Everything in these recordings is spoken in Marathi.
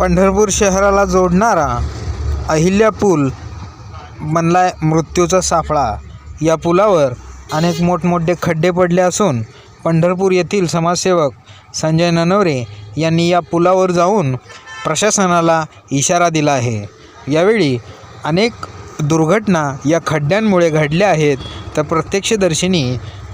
पंढरपूर शहराला जोडणारा अहिल्या पूल बनलाय मृत्यूचा सापळा या पुलावर अनेक मोठमोठे खड्डे पडले असून पंढरपूर येथील समाजसेवक संजय ननवरे यांनी या पुलावर जाऊन प्रशासनाला इशारा दिला आहे. यावेळी अनेक दुर्घटना या खड्ड्यांमुळे घडल्या आहेत तर प्रत्यक्षदर्शिनी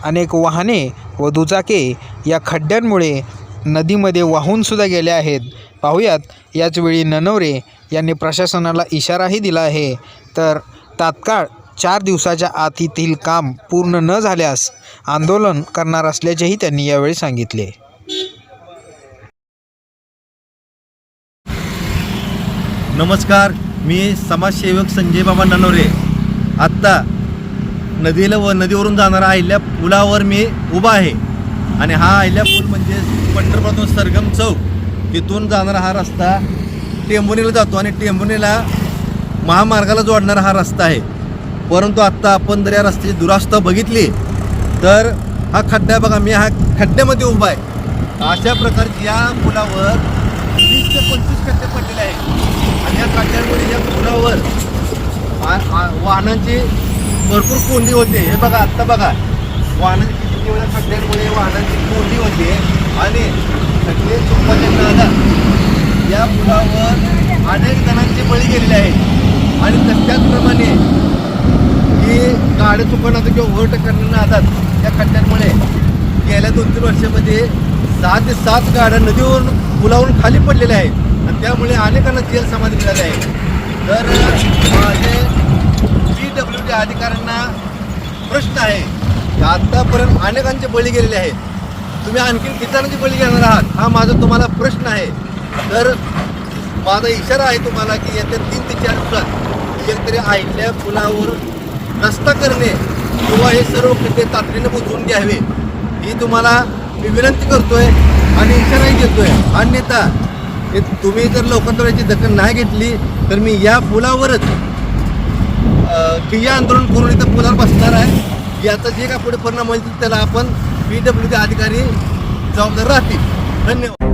अनेक वाहने व दुचाके या खड्ड्यांमुळे नदीमध्ये वाहूनसुद्धा गेले आहेत. पाहुयात याचवेळी ननवरे यांनी प्रशासनाला इशाराही दिला आहे. तर तात्काळ चार दिवसाच्या आत येथील काम पूर्ण न झाल्यास आंदोलन करणार असल्याचेही त्यांनी यावेळी सांगितले. नमस्कार मी समाजसेवक संजय बाबा ननवरे. आत्ता नदीला व नदीवरून जाणारा अहिल्या पुलावर मी उभा आहे. आणि हा आयल्या पूल म्हणजे पंढरपूरातून सरगम चौक. तिथून जाणारा हा रस्ता टेंबुनीला जातो आणि टेंबुनीला महामार्गाला जोडणारा हा रस्ता आहे. परंतु आत्ता आपण जर या रस्त्याची दुरावस्था बघितली तर हा खड्डा आहे बघा मी हा खड्ड्यामध्ये उभा आहे. अशा प्रकारची या पुलावर वीस ते पंचवीस खड्डे पडलेले आहेत. आणि या खड्ड्यांमुळे या पुलावर वाहनांची भरपूर कोंडी होते. हे बघा आत्ता बघा. वाहनांची केवळ खड्ड्यांमुळे वाहनांची कोंडी होते. आणि खड्डे चुकवाच्या म्हणजे नादात या पुलावर अनेक जणांचे बळी गेलेले आहेत आणि त्याचप्रमाणे की गाड्या चुकवण्याचं किंवा ओव्हरटेक करण्याच्या नादात या खड्ड्यांमुळे गेल्या दोन तीन वर्षामध्ये सहा ते सात गाड्या नदीवरून पुलावरून खाली पडलेल्या आहेत. आणि त्यामुळे अनेकांना जेल समाधी मिळाले आहे. तर माझे पी डब्ल्यू डी अधिकाऱ्यांना प्रश्न आहे आतापर्यंत आत्तापर्यंत अनेकांचे बळी गेलेले आहेत. तुम्ही आणखीन किती बळी घेणार आहात? हा माझा तुम्हाला प्रश्न आहे. तर माझा इशारा आहे तुम्हाला की येत्या तीन ते चार दिवसात एकतरी आईल्या पुलावर रस्ता करणे किंवा हे सर्व खड्डे तातडीने बुजवून घ्यावे ही तुम्हाला मी विनंती करतोय आणि इशाराही देतोय. अन्यथा हे तुम्ही जर लवकर दखल नाही घेतली तर मी या पुलावरच ठिय्या आंदोलन करून इथं पुलावर बसणार आहे. याचा जे काय पुढे परिणाम होईल त्याला आपण पी डब्ल्यू अधिकारी जबाबदार राहतील. धन्यवाद.